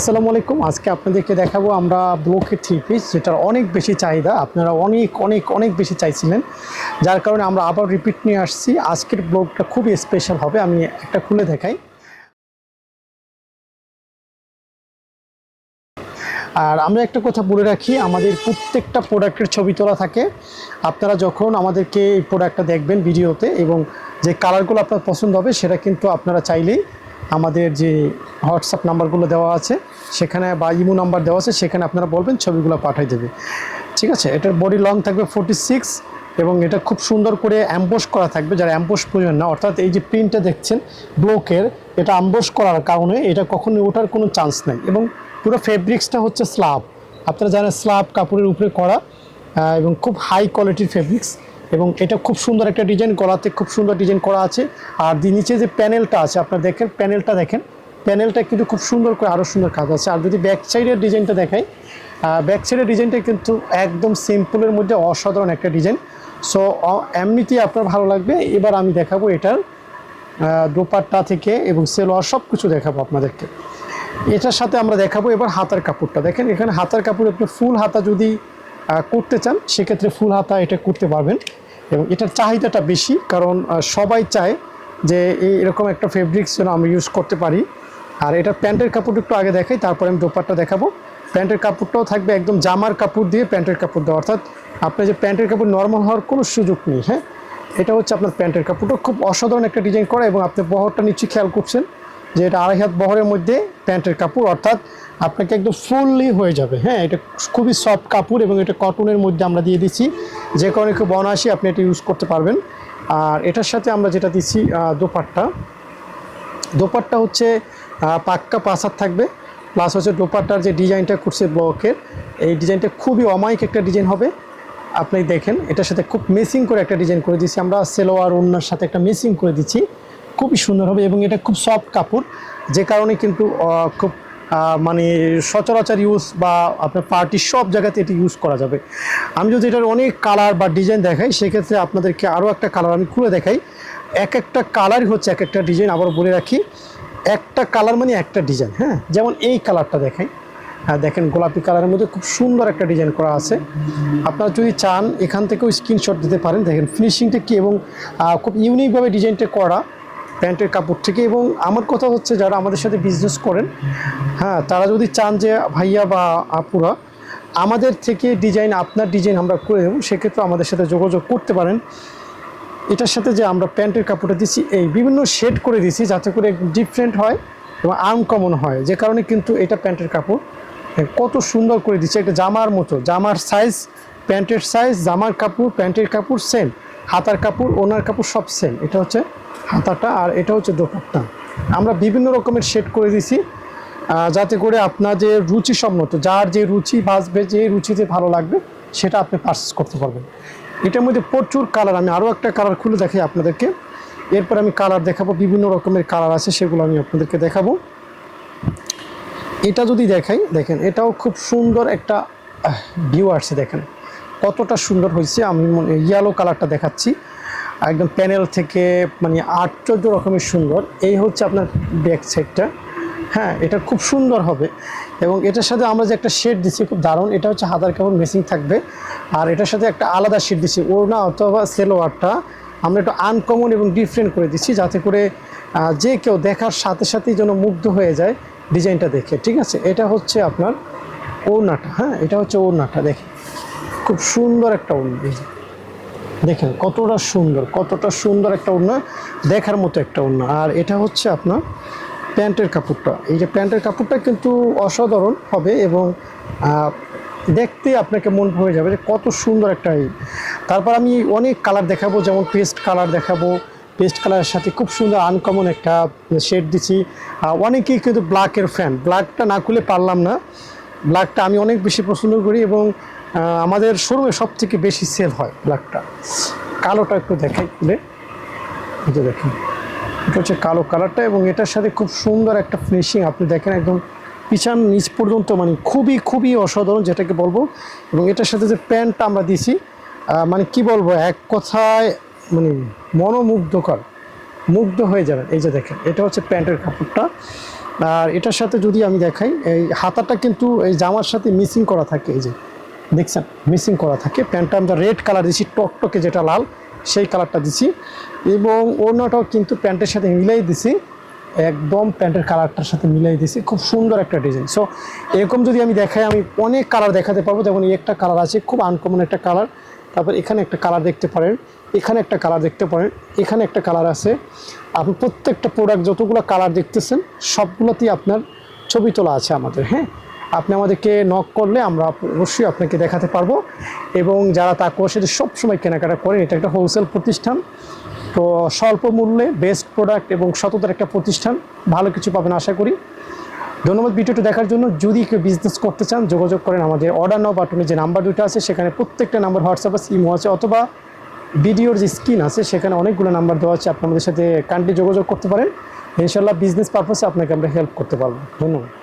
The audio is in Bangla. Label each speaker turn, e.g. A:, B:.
A: আসসালামু আলাইকুম। আজকে আপনাদেরকে দেখাবো আমরা ব্লকের থ্রি পিস যেটার অনেক বেশি চাহিদা। আপনারা অনেক অনেক অনেক বেশি চাইছিলেন। যার কারণে আমরা আবার রিপিট নিয়ে আসছি। আজকের ব্লগটা খুবই স্পেশাল হবে, আমি একটা খুলে দেখাই। আর আমরা একটা কথা বলে রাখি, আমাদের প্রত্যেকটা প্রোডাক্টের ছবি তোলা থাকে। আপনারা যখন আমাদেরকে এই প্রোডাক্টটা দেখবেন ভিডিওতে এবং যে কালারগুলো আপনার পছন্দ হবে, সেটা কিন্তু আপনারা চাইলেই আমাদের যে হোয়াটসঅ্যাপ নাম্বারগুলো দেওয়া আছে, সেখানে বা ইমো নাম্বার দেওয়া আছে, সেখানে আপনারা বলবেন, ছবিগুলো পাঠিয়ে দেবে। ঠিক আছে? এটার বডি লং থাকবে ফোর্টি সিক্স এবং এটা খুব সুন্দর করে অ্যাম্বোস করা থাকবে। যারা অ্যাম্বোস প্রয়োজন না, অর্থাৎ এই যে প্রিন্টটা দেখছেন ব্লকের এটা অ্যাম্বোস করার কারণে এটা কখনোই ওঠার কোনো চান্স নেই এবং পুরো ফেব্রিক্সটা হচ্ছে স্লাব আপনারা জানেন স্লাব কাপড়ের উপরে করা এবং খুব হাই কোয়ালিটির ফেব্রিক্স এবং এটা খুব সুন্দর একটা ডিজাইন, গলাতে খুব সুন্দর ডিজাইন করা আছে। আর নিচে যে প্যানেলটা আছে, আপনারা দেখেন, প্যানেলটা দেখেন। প্যানেলটা কিন্তু খুব সুন্দর করে আরও সুন্দর কাজ আছে। আর যদি ব্যাক সাইডের ডিজাইনটা দেখাই ব্যাক সাইডের ডিজাইনটা কিন্তু একদম সিম্পলের মধ্যে অসাধারণ একটা ডিজাইন। সো এমনিতেই আপনার ভালো লাগবে। এবার আমি দেখাবো এটার দোপাট্টা থেকে এবং সেলোয়ার সব কিছু দেখাবো আপনাদেরকে। এটার সাথে আমরা দেখাবো এবার হাতার কাপড়টা। দেখেন, এখানে হাতার কাপড় আপনি ফুল হাতা যদি করতে চান, সেক্ষেত্রে ফুল হাতা এটা করতে পারবেন। এবং এটার চাহিদাটা বেশি, কারণ সবাই চায় যে এরকম একটা ফেব্রিক্স যেন আমি ইউজ করতে পারি। আর এটা প্যান্টের কাপড় একটু আগে দেখাই, তারপরে আমি দোপাট্টা দেখাবো। প্যান্টের কাপড়টাও থাকবে একদম জামার কাপড় দিয়ে প্যান্টের কাপড় দেওয়া। অর্থাৎ আপনার যে প্যান্টের কাপড় নর্মাল হওয়ার কোনো সুযোগ নেই হ্যাঁ? এটা হচ্ছে আপনার প্যান্টের কাপড়টা। খুব অসাধারণ একটা ডিজাইন করা এবং আপনি বহরটা নিশ্চয়ই খেয়াল করছেন। যে এটা আড়াই হাত বহরের মধ্যে প্যান্টের কাপড়, অর্থাৎ আপনাকে একদম ফুললি হয়ে যাবে। হ্যাঁ এটা খুবই সফট কাপড় এবং এটা কটনের মধ্যে আমরা দিয়ে দিচ্ছি। যে কারণে খুব অনায়াসে আপনি এটা ইউজ করতে পারবেন। আর এটার সাথে আমরা যেটা দিচ্ছি দোপাট্টা। দোপাট্টা হচ্ছে পাক্কা পাসার থাকবে। প্লাস হচ্ছে দোপাট্টার যে ডিজাইনটা করছে ব্লকের, এই ডিজাইনটা খুবই অমায়িক একটা ডিজাইন হবে। আপনি দেখেন, এটার সাথে খুব মেসিং করে একটা ডিজাইন করে দিচ্ছি আমরা, সেলোয়ার ওনার সাথে একটা মেসিং করে দিচ্ছি। খুবই সুন্দর হবে এবং এটা খুব সফট কাপড়, যে কারণে কিন্তু খুব মানে সচরাচর ইউজ বা আপনার পার্টির সব জায়গাতে এটি ইউজ করা যাবে। আমি যদি এটার অনেক কালার বা ডিজাইন দেখাই, সেক্ষেত্রে আপনাদেরকে আরও একটা কালার আমি খুলে দেখাই। এক একটা কালারই হচ্ছে এক একটা ডিজাইন আবার বলে রাখি। একটা কালার মানে একটা ডিজাইন হ্যাঁ? যেমন এই কালারটা দেখাই। হ্যাঁ দেখেন গোলাপি কালারের মধ্যে খুব সুন্দর একটা ডিজাইন করা আছে। আপনারা যদি চান, এখান থেকেও স্ক্রিনশট দিতে পারেন। দেখেন ফিনিশিংটা কি এবং খুব ইউনিকভাবে ডিজাইনটা করা। প্যান্টের কাপড় থেকে এবং আমার কথা হচ্ছে যারা আমাদের সাথে বিজনেস করেন হ্যাঁ তারা যদি চান যে ভাইয়া বা আপুরা, আমাদের থেকে ডিজাইন আপনার ডিজাইন আমরা করে দেবো, সেক্ষেত্রে আমাদের সাথে যোগাযোগ করতে পারেন। এটার সাথে যে আমরা প্যান্টের কাপড়টা দিচ্ছি এই বিভিন্ন শেড করে দিচ্ছি যাতে করে ডিফারেন্ট হয় এবং আনকমন হয়। যে কারণে কিন্তু এটা প্যান্টের কাপড় কত সুন্দর করে দিচ্ছে। এটা জামার মতো, জামার সাইজ প্যান্টের সাইজ জামার কাপড়, প্যান্টের কাপড় সেম হাতার কাপড়, ওনার কাপড় সব সেম এটা হচ্ছে হাতাটা আর এটা হচ্ছে দোপাট্টা। আমরা বিভিন্ন রকমের শেড করে দিছি যাতে করে আপনার যে রুচি সম্মত যার যে রুচি বাঁচবে, যে রুচিতে ভালো লাগবে, সেটা আপনি পারচেস করতে পারবেন। এটার মধ্যে প্রচুর কালার আমি আরও একটা কালার খুলে দেখাই আপনাদেরকে। এরপর আমি কালার দেখাবো, বিভিন্ন রকমের কালার আছে, সেগুলো আমি আপনাদেরকে দেখাবো। এটা যদি দেখাই, দেখেন, এটাও খুব সুন্দর একটা ভিউ আসছে, দেখেন। কতটা সুন্দর হয়েছে, আমি ইয়েলো কালারটা দেখাচ্ছি। একদম প্যানেল থেকে মানে আশ্চর্য রকমের সুন্দর। এই হচ্ছে আপনার ব্যাক সাইডটা হ্যাঁ এটা খুব সুন্দর হবে। এবং এটার সাথে আমরা যে একটা শেড দিচ্ছি, খুব দারুণ। এটা হচ্ছে হাতার কাপড় মেসিং থাকবে। আর এটার সাথে একটা আলাদা শেড দিচ্ছি, ওড়না অথবা সেলোয়ারটা আমরা একটু আনকমন এবং ডিফারেন্ট করে দিচ্ছি, যাতে করে যে কেউ দেখার সাথে সাথেই যেন মুগ্ধ হয়ে যায় ডিজাইনটা দেখে। ঠিক আছে? এটা হচ্ছে আপনার ওড়নাটা। হ্যাঁ এটা হচ্ছে ওড়নাটা দেখে খুব সুন্দর একটা যে। দেখেন কতটা সুন্দর কতটা সুন্দর একটা ওড়না দেখার মতো একটা ওড়না আর এটা হচ্ছে আপনার প্যান্টের কাপড়টা। এই যে প্যান্টের কাপড়টা কিন্তু অসাধারণ হবে এবং দেখতে আপনাকে মন ভরে যাবে যে কত সুন্দর একটা এই। তারপর আমি অনেক কালার দেখাবো যেমন পেস্ট কালার দেখাবো। পেস্ট কালারের সাথে খুব সুন্দর আনকমন একটা শেড আহ, অনেকেই কিন্তু ব্ল্যাকের ফ্যান ব্ল্যাকটা না খুলে পারলাম না। ব্ল্যাকটা আমি অনেক বেশি পছন্দ করি এবং আমাদের শোরুমে সব থেকে বেশি সেল হয় ব্ল্যাকটা কালোটা একটু দেখাই খুলে। যে দেখেন, এটা হচ্ছে কালো কালারটা এবং এটার সাথে খুব সুন্দর একটা ফিনিশিং আপনি দেখেন একদম পিছান নিচ পর্যন্ত মানে খুবই খুবই অসাধারণ যেটাকে বলব। এবং এটার সাথে যে প্যান্টটা আমরা দিছি মানে কি বলব, এক কথায় মানে মনোমুগ্ধকর, মুগ্ধ হয়ে যাবেন। এই যে দেখেন, এটা হচ্ছে প্যান্টের কাপড়টা। আর এটার সাথে যদি আমি দেখাই, এই হাতাটা কিন্তু এই জামার সাথে মিসিং করা থাকে। এই যে দেখছেন মিসিং করা থাকে। প্যান্টটা আমরা রেড কালার দিছি, টকটকে যেটা লাল, সেই কালারটা দিছি। এবং ওড়নাটাও কিন্তু প্যান্টের সাথে মিলাই দিছি। একদম প্যান্টের কালারটার সাথে মিলাই দিছি। খুব সুন্দর একটা ডিজাইন সো এরকম যদি আমি দেখাই, আমি অনেক কালার দেখাতে পারব। যেমন একটা কালার আছে, খুব আনকমন একটা কালার তারপর এখানে একটা কালার দেখতে পারেন। এখানে একটা কালার দেখতে পারেন। এখানে একটা কালার আছে। আপনি প্রত্যেকটা প্রোডাক্ট যতগুলো কালার দেখতেছেন, সবগুলোতেই আপনার ছবি তোলা আছে আমাদের হ্যাঁ? আপনি আমাদেরকে নক করলে আমরা অবশ্যই আপনাকে দেখাতে পারব। এবং যারা তাকুয়ার সাথে সবসময় কেনাকাটা করেন, এটা একটা হোলসেল প্রতিষ্ঠান। তো স্বল্প মূল্যে বেস্ট প্রোডাক্ট এবং সততার একটা প্রতিষ্ঠান, ভালো কিছু পাবেন আশা করি। ধন্যবাদ ভিডিওটি দেখার জন্য। যদি কেউ বিজনেস করতে চান, যোগাযোগ করেন আমাদের অর্ডার নাও বাটনে যে নাম্বার দুটো আছে, সেখানে প্রত্যেকটা নাম্বার হোয়াটসঅ্যাপ আছে ইমো আছে, অথবা ভিডিওর যে স্ক্রিন আছে, সেখানে অনেকগুলো নাম্বার দেওয়া আছে, আপনি আমাদের সাথে কান্ট্রি যোগাযোগ করতে পারেন। ইনশাল্লাহ বিজনেস পারপাসে আপনাকে আমরা হেল্প করতে পারব। ধন্যবাদ।